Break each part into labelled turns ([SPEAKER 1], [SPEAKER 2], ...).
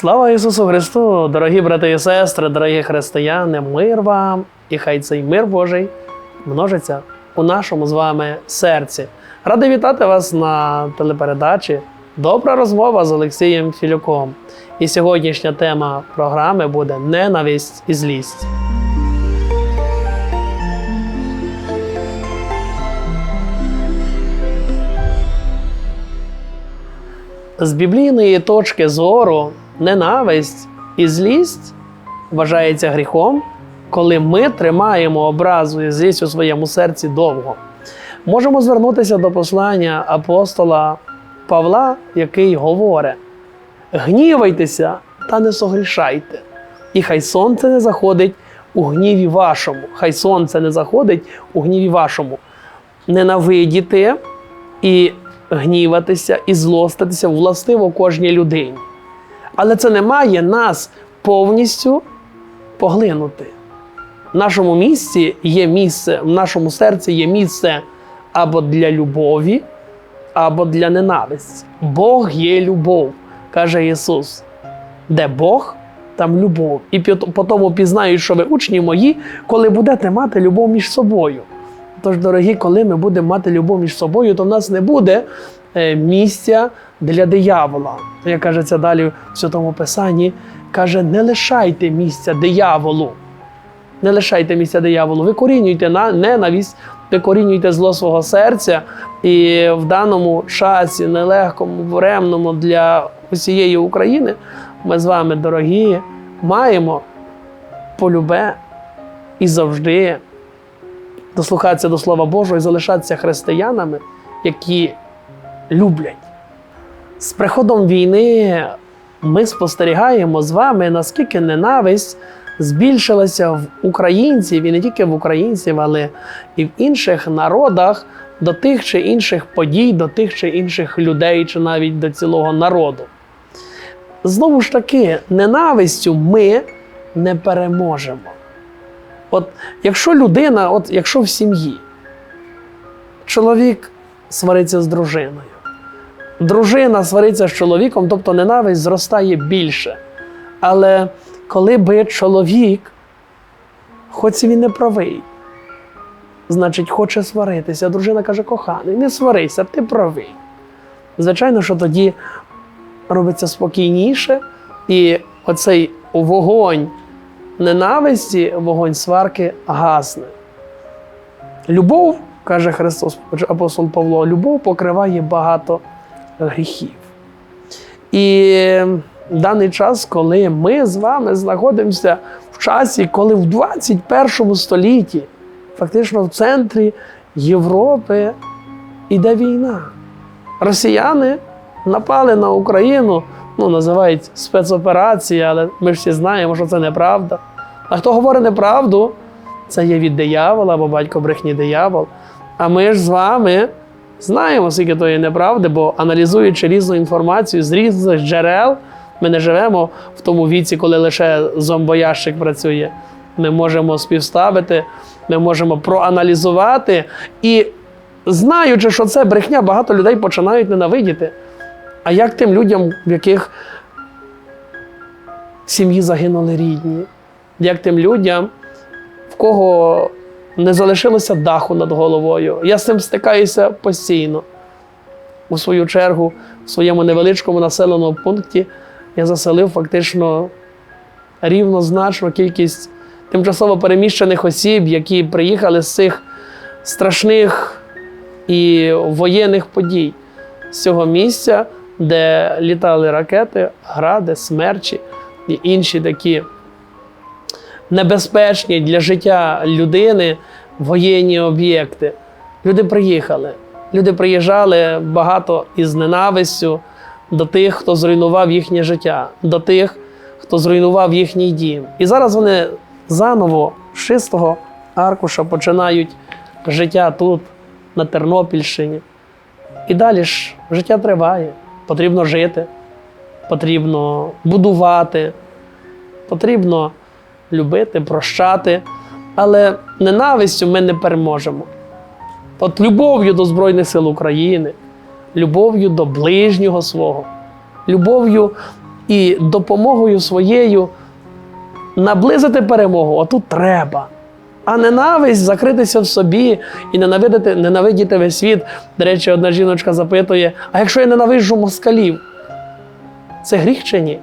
[SPEAKER 1] Слава Ісусу Христу, дорогі брати і сестри, дорогі християни, мир вам і хай цей мир Божий множиться у нашому з вами серці. Радий вітати вас на телепередачі Добра розмова з Олексієм Філюком. І сьогоднішня тема програми буде ненависть і злість. З біблійної точки зору ненависть і злість вважається гріхом, коли ми тримаємо образу і злість у своєму серці довго. Можемо звернутися до послання апостола Павла, який говорить: гнівайтеся та не согрішайте, і хай сонце не заходить у гніві вашому. Хай сонце не заходить у гніві вашому. Ненавидіти і гніватися і злоститися властиво кожній людині. Але це не має нас повністю поглинути. В нашому місці є місце, в нашому серці є місце або для любові, або для ненависті. Бог є любов, каже Ісус. Де Бог, там любов. І по тому пізнають, що ви учні мої, коли будете мати любов між собою. Тож, дорогі, коли ми будемо мати любов між собою, то в нас не буде місця для диявола. Як кажеться далі в Святому Писанні, каже: не лишайте місця дияволу. Не лишайте місця дияволу. Викорінюйте на ненависть, викорінюйте зло свого серця. І в даному часі, нелегкому, буремному для усієї України, ми з вами, дорогі, маємо полюбе і завжди дослухатися до Слова Божого і залишатися християнами, які люблять. З приходом війни ми спостерігаємо з вами, наскільки ненависть збільшилася в українців, і не тільки в українців, але і в інших народах до тих чи інших подій, до тих чи інших людей, чи навіть до цілого народу. Знову ж таки, ненавистю ми не переможемо. От якщо людина, от якщо в сім'ї чоловік свариться з дружиною, дружина свариться з чоловіком, тобто ненависть зростає більше. Але коли би чоловік, хоч він не правий, значить, хоче сваритися, дружина каже, коханий, не сварися, ти правий. Звичайно, що тоді робиться спокійніше, і оцей вогонь ненависті, вогонь сварки гасне. Любов, каже Христос, апостол Павло, любов покриває багато гріхів. І в даний час, коли ми з вами знаходимося в часі, коли в 21 столітті, фактично в центрі Європи іде війна. Росіяни напали на Україну, ну, називають спецоперація, але ми ж всі знаємо, що це неправда. А хто говорить неправду, це є від диявола або батько брехні диявол. А ми ж з вами знаємо, скільки то є неправди, бо аналізуючи різну інформацію з різних джерел, ми не живемо в тому віці, коли лише зомбоящик працює. Ми можемо співставити, ми можемо проаналізувати. І знаючи, що це брехня, багато людей починають ненавидіти. А як тим людям, в яких сім'ї загинули рідні? Як тим людям, в кого не залишилося даху над головою? Я з цим стикаюся постійно. У свою чергу, в своєму невеличкому населеному пункті я заселив фактично рівнозначну кількість тимчасово переміщених осіб, які приїхали з цих страшних і воєнних подій з цього місця, де літали ракети, гради, смерчі і інші такі небезпечні для життя людини воєнні об'єкти. Люди приїхали. Люди приїжджали багато із ненавистю до тих, хто зруйнував їхнє життя, до тих, хто зруйнував їхній дім. І зараз вони заново з чистого аркуша починають життя тут, на Тернопільщині. І далі ж життя триває. Потрібно жити, потрібно будувати, потрібно любити, прощати. Але ненавистю ми не переможемо. От любов'ю до Збройних сил України, любов'ю до ближнього свого, любов'ю і допомогою своєю наблизити перемогу, отут треба. А ненависть закритися в собі і ненавидити, ненавидіти весь світ. До речі, одна жіночка запитує: а якщо я ненавиджу москалів, це гріх чи ні?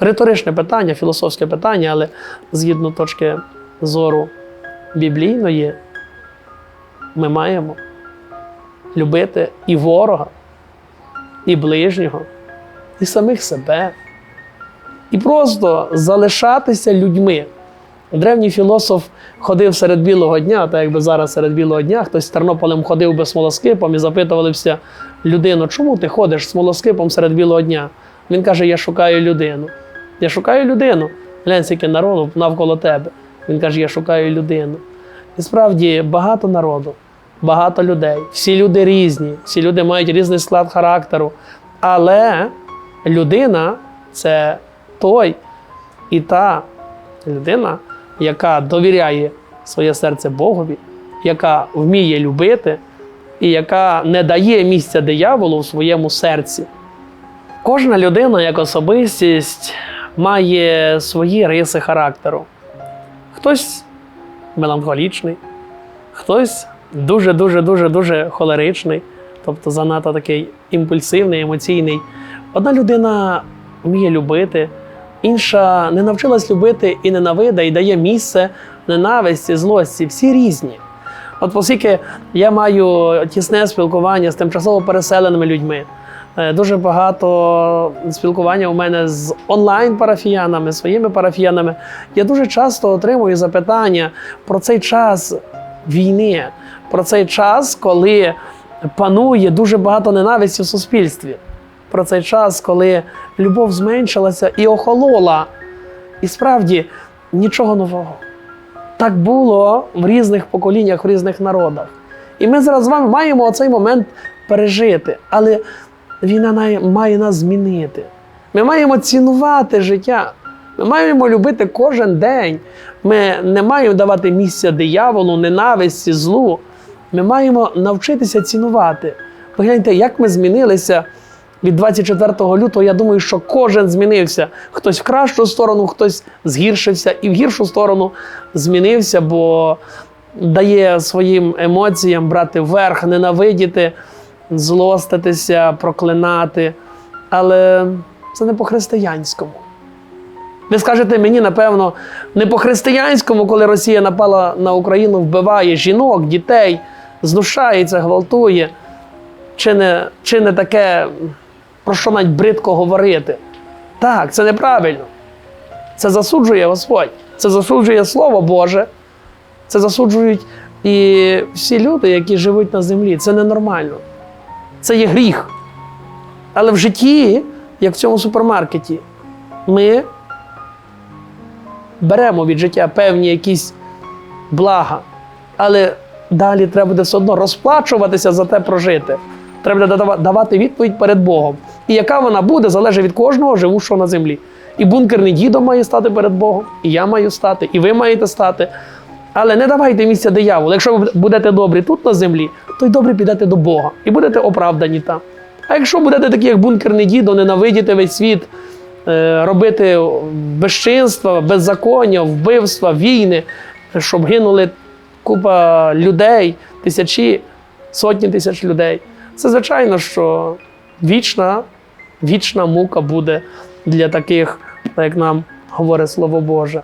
[SPEAKER 1] Риторичне питання, філософське питання, але згідно точки зору біблійної, ми маємо любити і ворога, і ближнього, і самих себе. І просто залишатися людьми. Древній філософ ходив серед білого дня, так якби зараз серед білого дня, хтось з Тернополем ходив би смолоскипом і запитувалися людину, чому ти ходиш смолоскипом серед білого дня? Він каже: Я шукаю людину. Я шукаю людину. Глянь, скільки народу навколо тебе. Він каже, я шукаю людину. І справді багато народу, багато людей. Всі люди різні, всі люди мають різний склад характеру. Але людина це той і та людина, яка довіряє своє серце Богові, яка вміє любити і яка не дає місця дияволу в своєму серці. Кожна людина як особистість має свої риси характеру. Хтось меланхолічний, хтось дуже, дуже, дуже, холеричний, тобто занадто такий імпульсивний, емоційний. Одна людина вміє любити, інша не навчилась любити і ненавиде, і дає місце ненависті, злості. Всі різні. От оскільки я маю тісне спілкування з тимчасово переселеними людьми, дуже багато спілкування у мене з онлайн-парафіянами, своїми парафіянами. Я дуже часто отримую запитання про цей час війни, про цей час, коли панує дуже багато ненависті в суспільстві, про цей час, коли любов зменшилася і охолола. І справді нічого нового. Так було в різних поколіннях, в різних народах. І ми зараз з вами маємо оцей момент пережити. Але війна має нас змінити. Ми маємо цінувати життя. Ми маємо любити кожен день. Ми не маємо давати місця дияволу, ненависті, злу. Ми маємо навчитися цінувати. Погляньте, як ми змінилися від 24 лютого. Я думаю, що кожен змінився. Хтось в кращу сторону, хтось згіршився і в гіршу сторону змінився, бо дає своїм емоціям брати верх, ненавидіти, злоститися, проклинати. Але це не по-християнському. Ви скажете мені, напевно, не по-християнському, коли Росія напала на Україну, вбиває жінок, дітей, знущається, гвалтує. Чи не, чи не таке, про що навіть бридко говорити? Так, це неправильно. Це засуджує Господь, це засуджує Слово Боже, це засуджують і всі люди, які живуть на землі. Це ненормально. Це є гріх. Але в житті, як в цьому супермаркеті, ми беремо від життя певні якісь блага, але далі треба буде все одно розплачуватися за те прожити. Треба давати відповідь перед Богом. І яка вона буде, залежить від кожного живущого на землі. І бункерний дідо має стати перед Богом, і я маю стати, і ви маєте стати. Але не давайте місця дияволу. Якщо ви будете добрі тут на землі, то й добре підете до Бога і будете оправдані там. А якщо будете такі, як бункерний дідо, ненавидіти весь світ, е, робити безчинства, беззаконня, вбивства, війни, щоб гинули купа людей, тисячі, сотні тисяч людей. Це звичайно, що вічна, вічна мука буде для таких, як нам говорить Слово Боже.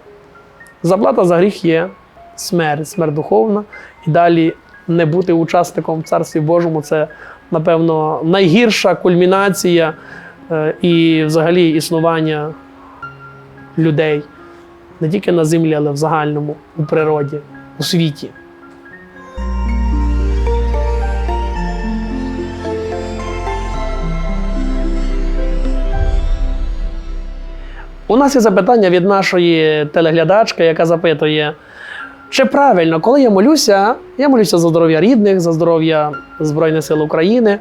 [SPEAKER 1] Заплата за гріх є смерть, смерть духовна, і далі не бути учасником в Царстві Божому це, напевно, найгірша кульмінація е, і взагалі існування людей не тільки на землі, але в загальному, у природі, у світі. У нас є запитання від нашої телеглядачки, яка запитує, чи правильно, коли я молюся, я молюся за здоров'я рідних, за здоров'я Збройних сил України,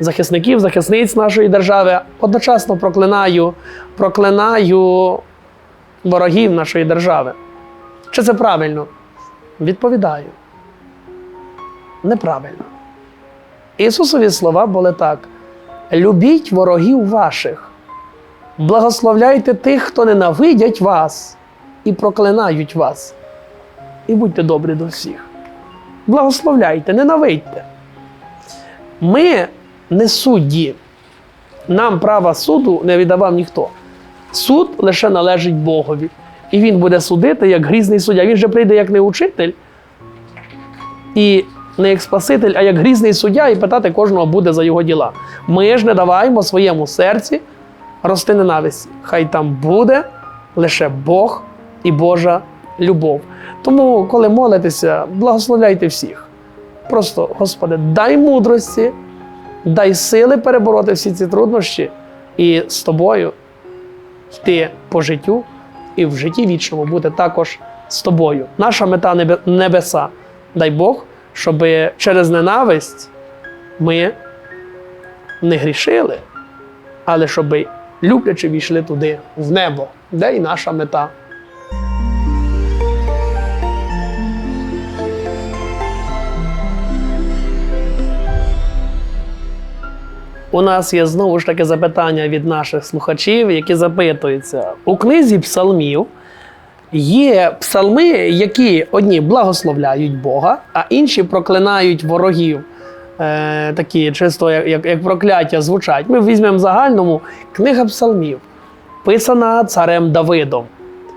[SPEAKER 1] захисників, захисниць нашої держави, одночасно проклинаю, проклинаю ворогів нашої держави. Чи це правильно? Відповідаю. Неправильно. Ісусові слова були так: Любіть ворогів ваших, благословляйте тих, хто ненавидять вас і проклинають вас. І будьте добрі до всіх. Благословляйте, ненавидьте. Ми не судді. Нам права суду не віддавав ніхто. Суд лише належить Богові. І він буде судити як грізний суддя. Він же прийде як не учитель і не як спаситель, а як грізний суддя, і питати кожного буде за його діла. Ми ж не даваємо своєму серці рости ненависті. Хай там буде лише Бог і Божа любов. Тому, коли молитеся, благословляйте всіх. Просто, Господи, дай мудрості, дай сили перебороти всі ці труднощі і з тобою йти по життю і в житті вічному бути також з тобою. Наша мета небеса. Дай Бог, щоб через ненависть ми не грішили, але щоб люблячи війшли туди, в небо, де і наша мета. У нас є знову ж таки запитання від наших слухачів, які запитуються у книзі псалмів. Є псалми, які одні благословляють Бога, а інші проклинають ворогів. Е, такі чисто як, як, прокляття звучать. Ми візьмемо в загальному книга псалмів, писана царем Давидом,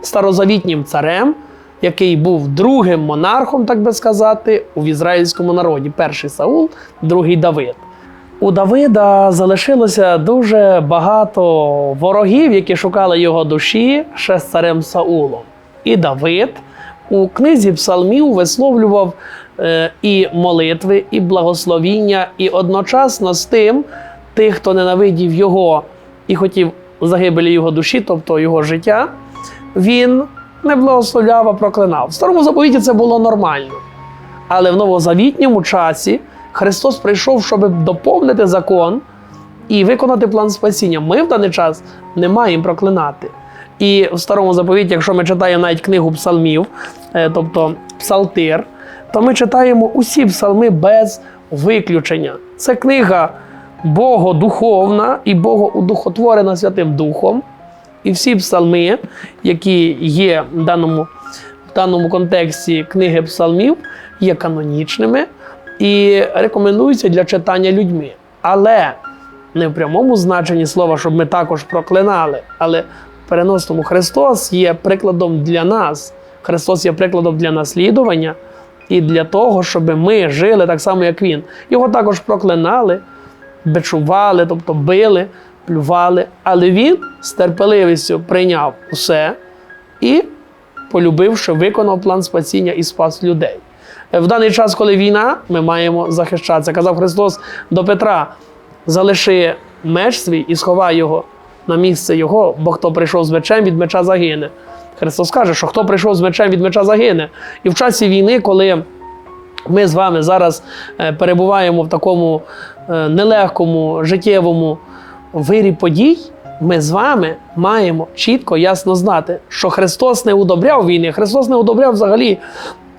[SPEAKER 1] старозавітнім царем, який був другим монархом, так би сказати, у ізраїльському народі. Перший Саул, другий Давид. У Давида залишилося дуже багато ворогів, які шукали його душі ще з царем Саулом. І Давид у книзі псалмів висловлював е, і молитви, і благословіння, і одночасно з тим тих, хто ненавидів його і хотів загибелі його душі, тобто його життя, він не благословляв, а проклинав. В старому заповіті це було нормально. Але в новозавітньому часі Христос прийшов, щоб доповнити закон і виконати план спасіння. Ми в даний час не маємо проклинати. І в старому заповіті, якщо ми читаємо навіть книгу псалмів, е, тобто псалтир, то ми читаємо усі псалми без виключення. Це книга богодуховна і богоудухотворена Святим Духом. І всі псалми, які є в даному, в даному контексті книги псалмів, є канонічними і рекомендуються для читання людьми. Але не в прямому значенні слова, щоб ми також проклинали, але в переносному Христос є прикладом для нас. Христос є прикладом для наслідування і для того, щоб ми жили так само, як Він. Його також проклинали, бичували, тобто били, плювали, але Він з терпеливістю прийняв усе і, полюбивши, виконав план спасіння і спас людей. В даний час, коли війна, ми маємо захищатися. Казав Христос до Петра: залиши меч свій і сховай його на місце його, бо хто прийшов з мечем, від меча загине. Христос каже, що хто прийшов з мечем від меча загине. І в часі війни, коли ми з вами зараз е, перебуваємо в такому е, нелегкому життєвому вирі подій, ми з вами маємо чітко, ясно знати, що Христос не удобряв війни, Христос не удобряв взагалі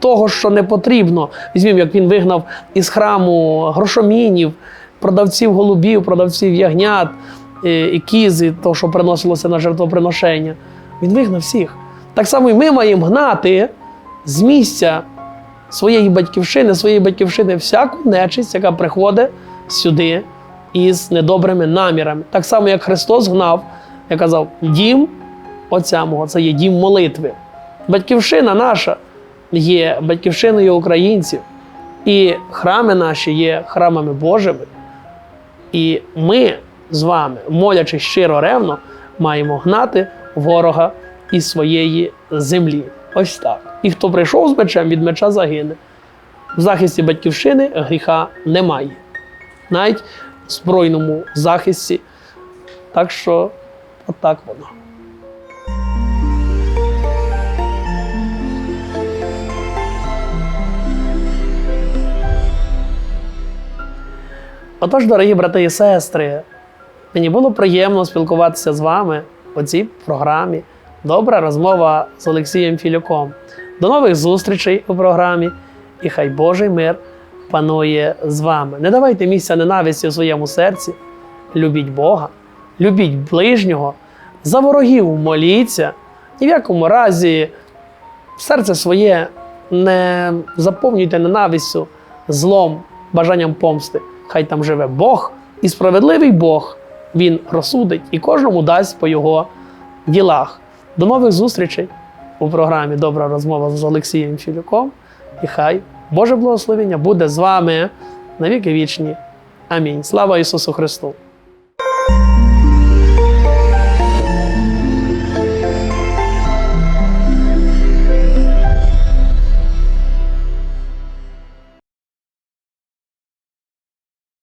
[SPEAKER 1] того, що не потрібно. Візьмімо, як він вигнав із храму грошомінів, продавців голубів, продавців ягнят е, і кізи, то, що приносилося на жертвоприношення. Він вигнав всіх. Так само і ми маємо гнати з місця своєї батьківщини, своєї батьківщини всяку нечисть, яка приходить сюди із недобрими намірами. Так само, як Христос гнав, я казав, дім Отця мого, це є дім молитви. Батьківщина наша є батьківщиною українців, і храми наші є храмами Божими. І ми з вами, молячи щиро ревно, маємо гнати ворога із своєї землі. Ось так. І хто прийшов з мечем, від меча загине. В захисті батьківщини гріха немає. Навіть в збройному захисті. Так що, отак воно. Отож, дорогі брати і сестри, мені було приємно спілкуватися з вами у цій програмі. Добра розмова з Олексієм Філюком. До нових зустрічей у програмі, і хай Божий мир панує з вами. Не давайте місця ненависті у своєму серці любіть Бога, любіть ближнього, за ворогів моліться, ні в якому разі серце своє не заповнюйте ненавистю, злом, бажанням помсти. Хай там живе Бог і справедливий Бог. Він розсудить і кожному дасть по його ділах. До нових зустрічей у програмі Добра розмова з Олексієм Філюком. І хай Боже благословення буде з вами на віки вічні. Амінь. Слава Ісусу Христу!